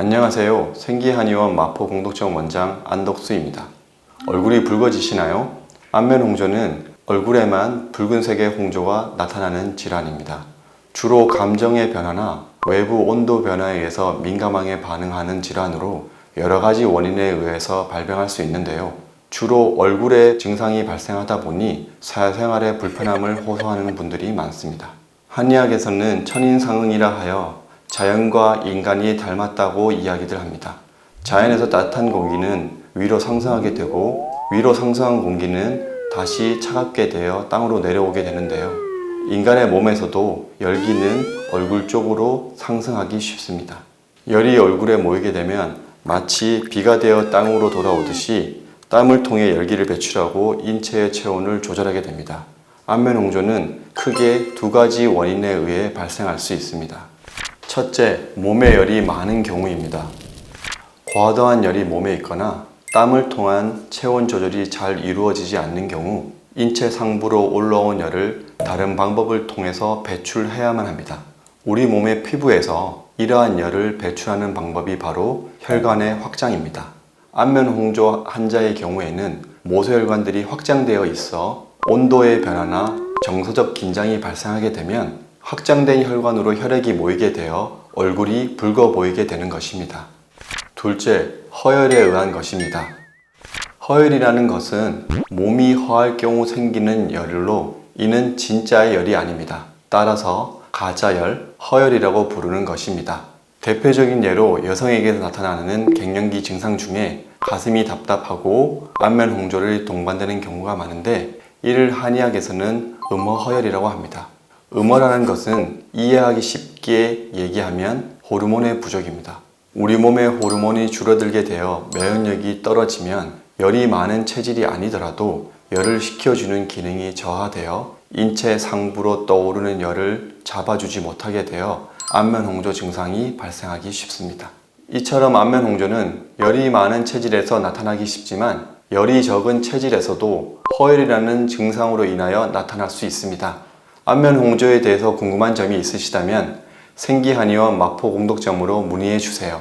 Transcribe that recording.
안녕하세요. 생기한의원 마포공덕점 원장 안덕수입니다. 얼굴이 붉어지시나요? 안면 홍조는 얼굴에만 붉은색의 홍조가 나타나는 질환입니다. 주로 감정의 변화나 외부 온도 변화에 의해서 민감하게 반응하는 질환으로 여러 가지 원인에 의해서 발병할 수 있는데요. 주로 얼굴에 증상이 발생하다 보니 사회생활에 불편함을 호소하는 분들이 많습니다. 한의학에서는 천인상응이라 하여 자연과 인간이 닮았다고 이야기들 합니다. 자연에서 따뜻한 공기는 위로 상승하게 되고 위로 상승한 공기는 다시 차갑게 되어 땅으로 내려오게 되는데요. 인간의 몸에서도 열기는 얼굴 쪽으로 상승하기 쉽습니다. 열이 얼굴에 모이게 되면 마치 비가 되어 땅으로 돌아오듯이 땀을 통해 열기를 배출하고 인체의 체온을 조절하게 됩니다. 안면 홍조는 크게 두 가지 원인에 의해 발생할 수 있습니다. 첫째, 몸에 열이 많은 경우입니다. 과도한 열이 몸에 있거나 땀을 통한 체온 조절이 잘 이루어지지 않는 경우 인체 상부로 올라온 열을 다른 방법을 통해서 배출해야만 합니다. 우리 몸의 피부에서 이러한 열을 배출하는 방법이 바로 혈관의 확장입니다. 안면 홍조 환자의 경우에는 모세혈관들이 확장되어 있어 온도의 변화나 정서적 긴장이 발생하게 되면 확장된 혈관으로 혈액이 모이게 되어 얼굴이 붉어 보이게 되는 것입니다. 둘째, 허열에 의한 것입니다. 허열이라는 것은 몸이 허할 경우 생기는 열로 이는 진짜의 열이 아닙니다. 따라서 가짜열, 허열이라고 부르는 것입니다. 대표적인 예로 여성에게서 나타나는 갱년기 증상 중에 가슴이 답답하고 안면 홍조를 동반되는 경우가 많은데 이를 한의학에서는 음허허열이라고 합니다. 음허라는 것은 이해하기 쉽게 얘기하면 호르몬의 부족입니다. 우리 몸의 호르몬이 줄어들게 되어 면역력이 떨어지면 열이 많은 체질이 아니더라도 열을 식혀주는 기능이 저하되어 인체 상부로 떠오르는 열을 잡아주지 못하게 되어 안면 홍조 증상이 발생하기 쉽습니다. 이처럼 안면 홍조는 열이 많은 체질에서 나타나기 쉽지만 열이 적은 체질에서도 허열이라는 증상으로 인하여 나타날 수 있습니다. 안면 홍조에 대해서 궁금한 점이 있으시다면 생기한의원 마포공덕점으로 문의해 주세요.